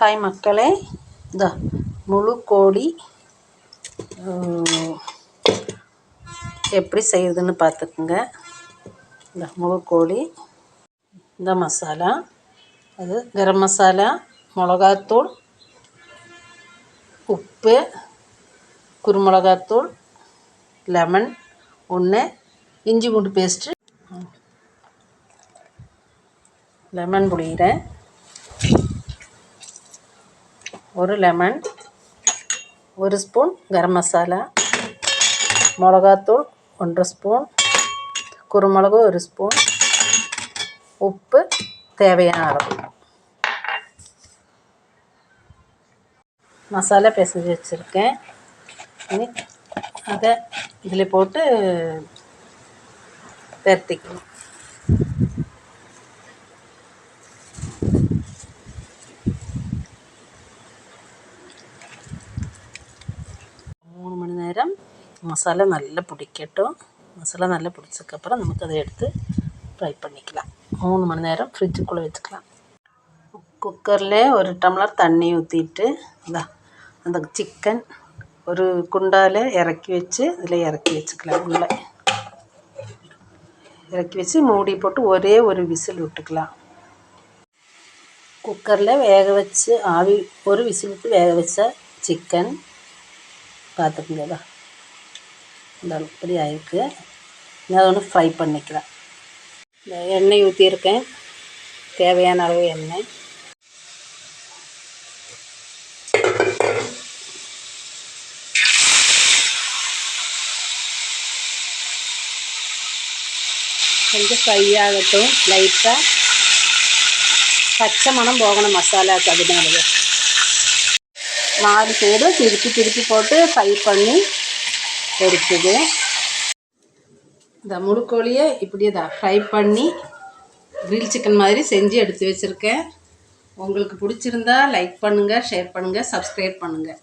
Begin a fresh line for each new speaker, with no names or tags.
Hi மக்களே இந்த முழு கோழி எப்படி செய்யுதுன்னு பார்த்துக்குங்க இந்த முழு கோழி இந்த மசாலா அது கரம் மசாலா மிளகாத்தூள் உப்பு குருமிளகாத்தூள் லெமன் ஒன்று இஞ்சி பூண்டு பேஸ்ட்டு லெமன் புளிகிறேன் ஒரு லெமன் ஒரு ஸ்பூன் கரம் மசாலா மிளகாத்தூள் ஒன்றரை ஸ்பூன் குருமிளகு ஒரு ஸ்பூன் உப்பு தேவையான அளவு. மசாலா பிசைஞ்சு வச்சுருக்கேன். இனி அதை இதில் போட்டு பெரட்டிக்கணும். நேரம். மசாலா நல்லா பிடிக்கட்டும். மசாலா நல்லா பிடிச்சதுக்கப்புறம் நமக்கு அதை எடுத்து ஃப்ரை பண்ணிக்கலாம். மூணு மணி நேரம் ஃப்ரிட்ஜுக்குள்ளே வச்சுக்கலாம். குக்கரில் ஒரு டம்ளர் தண்ணி ஊற்றிட்டு அந்த சிக்கன் ஒரு குண்டால் இறக்கி வச்சு இதில் இறக்கி வச்சுக்கலாம் உள்ளே. இறக்கி வச்சு மூடி போட்டு ஒரே ஒரு விசில் விட்டுக்கலாம். குக்கரில் வேக வச்சு ஆவி ஒரு விசில் விட்டு வேக வச்ச சிக்கன் பார்த்துக்குங்கதா இந்த இப்படி ஆயிருக்கு. நான் ஒன்று ஃப்ரை பண்ணிக்கிறேன். இந்த எண்ணெய் ஊற்றியிருக்கேன் தேவையான அளவு எண்ணெய். கொஞ்சம் ஃப்ரை ஆகட்டும். லைட்டாக பச்சை மனம் போகணும் மசாலாவுக்கு அதனால நாலு சைடும் திருப்பி திருப்பி போட்டு ஃப்ரை பண்ணி எடுக்குது இந்த முழுக்கோழியை இப்படி தான் ஃப்ரை பண்ணி கிரில் சிக்கன் மாதிரி செஞ்சு எடுத்து வச்சுருக்கேன். உங்களுக்கு பிடிச்சிருந்தா லைக் பண்ணுங்கள் ஷேர் பண்ணுங்கள் சப்ஸ்கிரைப் பண்ணுங்கள்